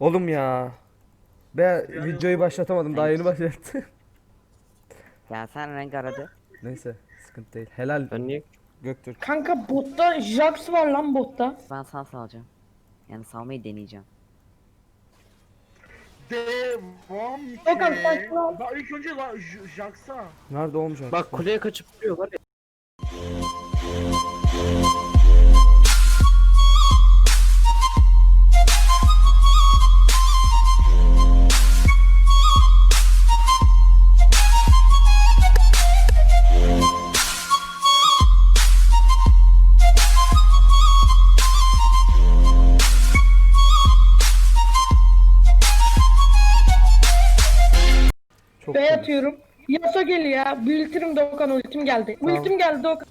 Oğlum ya. Be videoyu başlatamadım daha yeni başlattı. Ya sen renk aradı. Neyse sıkıntı değil. Helal Ben niye? Göktürk. Kanka botta Jax var lan botta. Ben sağ salacağım. Yani salmayı deneyeceğim. Devam ki. Okan, saçma. Daha ilk önce la J- Jax'a. Nerede olmayacak? Bak kuleye kaçıp duruyorlar ya. Çok B temiz. atıyorum. Yasa geliyor ya. Ultim Doğukan ultim geldi. Tamam. Ultim geldi Doğukan.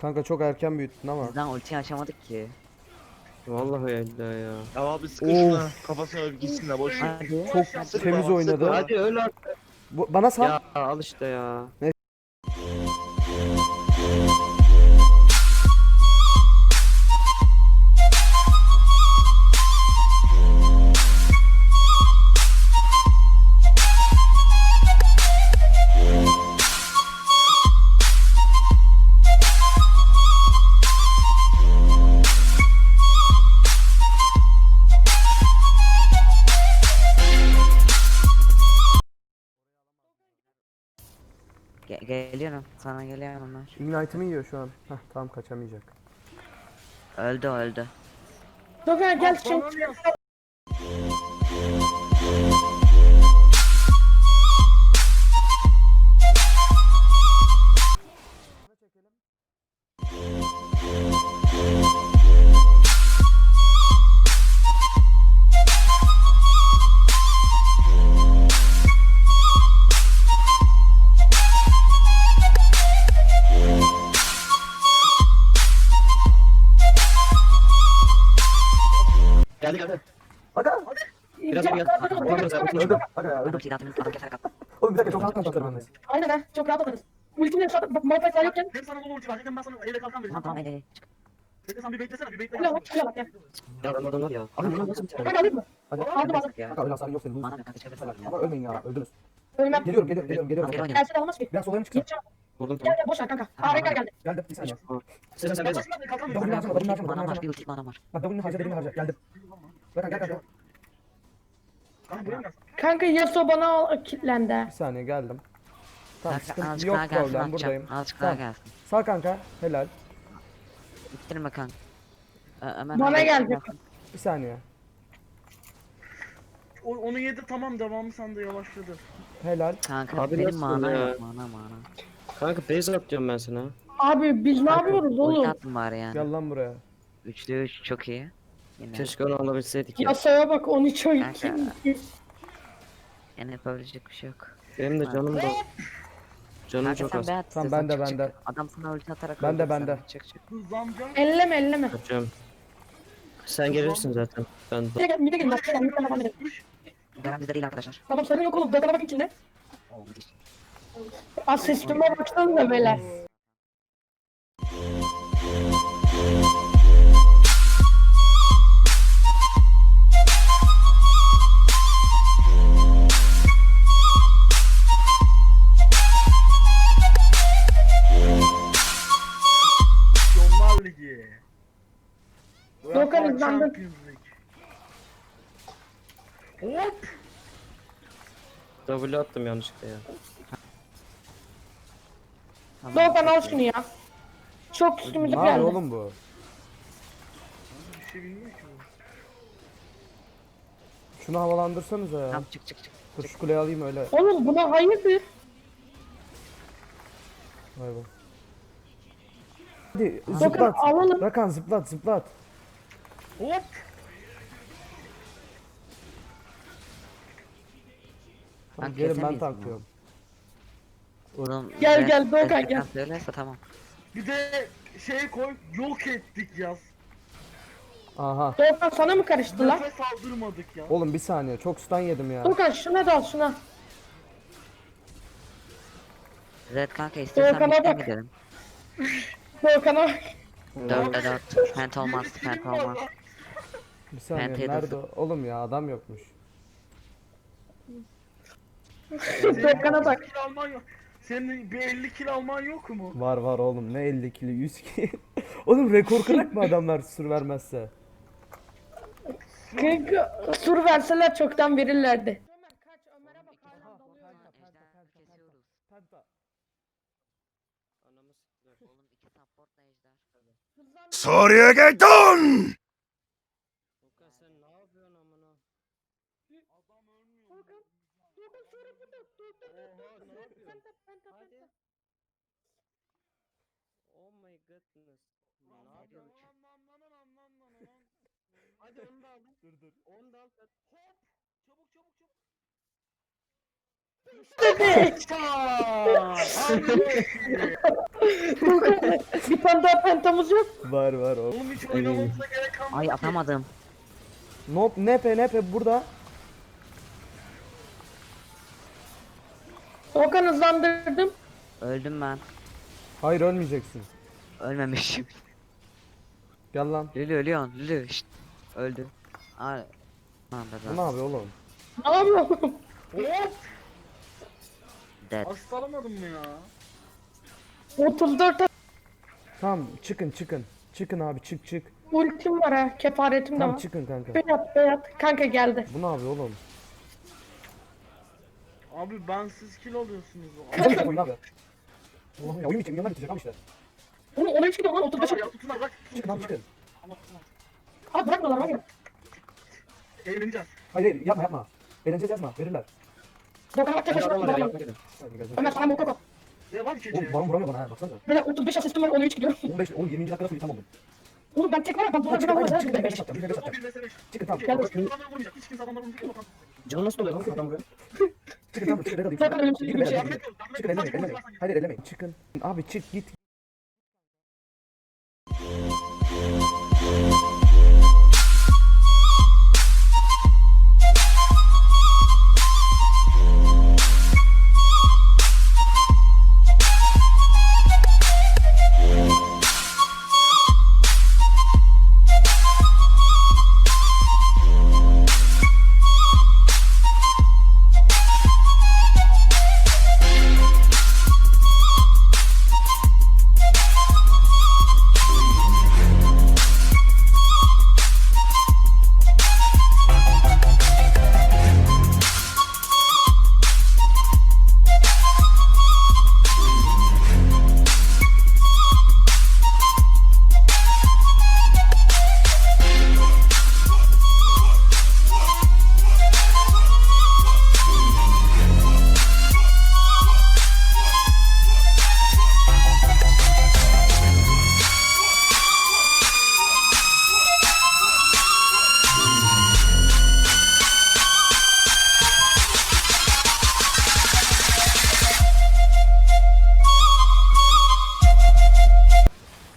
Kanka çok erken büyüttün ama. Bizden ulti açamadık ki. Vallahi ya ya. Ya abi sıkı şuna. Kafasına öp gitsin de boş ver. Hadi. Çok Sıkma, temiz oynadı. Hadi öl artık. Bu, bana sal. Ya al işte ya. Ge- geliyorum. Sana geliyorum onlar. Ignite'ımı yiyor şu an. Heh tamam kaçamayacak. Öldü öldü. Doğukan gel şimdi. Biraz gel. Öldüm. Aga ya öldüm. Oğlum bir dakika çok rahat kalacaklar bende. Aynen ha. Çok rahat atarız. Ultimle şu an Malphite yokken. Hem sana dolu ulti var. Hem ben sana ele kalkan vereceğim. Tamam tamam el ele. Bekle sen bir beklesene bir bekle. Şuraya bak şuraya bak ya. Ya adam adam var ya. Abi bunu nasıl bitirelim? Kanka alayım mı? Hadi. Aldım aldım. Kanka öyle hasarın yok senin. Bana kanka çevirsin. Ama ölmeyin ya öldünüz. Ölmem. Geliyorum geliyorum geliyorum geliyorum. Gel oynayalım. Gelse de almaz ki. Biraz solaya mı? Gideceğim. Vurdum Gel gel boş ver kanka. Aa rekar geldi. Geldim bir saniye. Sen sen W'ni harcama W'ni harcama W'ni Manam var bir ulti manam var. Bak W'ni harca W'ni harca. Geldim. Bak gel gel gel. Kanka gelsin? Kanka Yasuo bana al- kilitlendi. Bir saniye geldim. Tamam Kanka sıkıntı azıcık yok daha gelsin problem buradayım. Azıcık daha Tamam. gelsin. Sağ kanka helal. Bitirme kanka. Ömer Bana abi, geldi. Bir saniye. O, onu yedi tamam devamı sende yavaşladı. Helal. Kanka Abi benim nasıl mana ya? yok mana mana. Kanka base atacağım ben sana. Abi biz ne yapıyoruz Ulti oğlum? attım bari yani. Gel lan buraya. Üçlü üç çok iyi. Yine, Keşke onu alabilseydik ya. Yasuo'ya bak 13 oyun. Kanka. yine yapabilecek bir şey yok. Benim de canım da... Canım Kanka çok sen az. Tamam, bende, çık, çık. bende. Adam sana ulti atarak Bende, öldürdü bende. seni. Çık çık. Elleme elleme. Atacağım. Sen gelirsin zaten. Ben Bir de gel, bir de. Bak, bir de gelin. Bir de gelin. Gelen bizde değil arkadaşlar. Tamam sorun yok oğlum. Dokana bak içinde. Asistime baksana beyler. W attım yanlışlıkla ya. Doğukan al şunu ya. Çok Ne üstümüze yapıyor geldi. oğlum bu? Bir şey bilmiyor ki bu. Şunu havalandırsanıza ya. Tamam çık çık çık. Dur şu kuleyi alayım öyle. Oğlum buna hayırdır? Vay be. Hadi zıplat. alalım. Rakan zıplat zıplat. Hop. Tamam, Ben gelin ben kesemeyiz tanklıyorum. Oğlum, Gel, gel, Doğukan, Red gel. Dead Söylerse tamam. Bir de şey koy yok ettik yaz. Aha. Doğukan sana mı karıştı lan? Nefes aldırmadık ya. Oğlum bir saniye çok stun yedim ya. Doğukan şuna da al şuna. Red kanka istiyorsan Doğukan'a birlikte bak. gidelim. Doğukan'a bak. Dörtte dört. Pent olmaz pent olmaz. Bir saniye da nerede? Oğlum ya adam yokmuş. Dokan'a bak. Alman yok. Senin bir 50 kill alman yok mu? Var var oğlum ne 50 kilo 100 kilo. oğlum rekor kırak mı adamlar sur vermezse? Kanka sur verseler çoktan verirlerdi. Ömer kaç Ne yapıyorsun? Hadi onu da aldım. Dur dur. Onu da al. Hop. Çabuk çabuk çabuk. Dokan bir tane daha pentamız yok. Var var oğlum. Oğlum hiç oynamamıza gerek kalmadı. Ay atamadım. Nop nepe nepe burada. Dokan hızlandırdım. Öldüm ben. Hayır ölmeyeceksin. Ölmemişim. Gel lan. Lülü ölüyorsun. Lülü. Şşt. Öldü. Tamam Bu ne da yapıyor oğlum? Ne yapıyorum? Hop. dead. Hastalamadım mı ya? 34 Tamam çıkın çıkın. Çıkın abi çık çık. ultim var ha. Kefaretim de Tamam var. çıkın kanka. Beyat beyat. Kanka geldi. Bu ne yapıyor oğlum? Abi ben siz kill alıyorsunuz. Abi. Oğlum ya oyun için milyonlar bitecek abi işte. Oğlum ona hiç gidiyor lan 35 Tamam ya tutun bırak. Çıkın abi çıkın. Abi bırakmıyorlar abi. Eğleneceğiz. Hayır hayır yapma yapma. Eğleneceğiz yazma verirler. Dokan bak tek başına gidiyor. ya. Gel. Ömer sana bu koko. Devam ki. Oğlum baron vuramıyor bana ha baksana. Böyle 35 asistim var 13 gidiyorum. 15 oğlum 20. dakikada free tam oldum. Oğlum ben tek var ya ben buna hadi daha çıkın. Ben 5 atacağım. 5 O atacağım. bir mesele. Çıkın tamam. Hiç adamları vurmayacak. Hiç kimse adamları vurmayacak. Canı nasıl oluyor lan adam vuruyor? Çıkın tamam çıkın. Zaten ölümsüz Çıkın bir şey. Çıkın ellemeyin ellemeyin. Hayır ellemeyin. Çıkın. Abi çık git.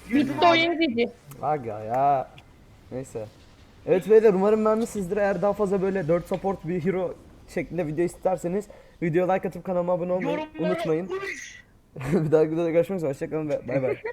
Bitti oyun dedi. Aga ya. Neyse. Evet beyler umarım beğenmişsinizdir. Eğer daha fazla böyle 4 support bir hero şeklinde video isterseniz videoya like atıp kanalıma abone olmayı Yorumlara unutmayın. bir dahaki videoda görüşmek üzere. Hoşçakalın ve bay bay.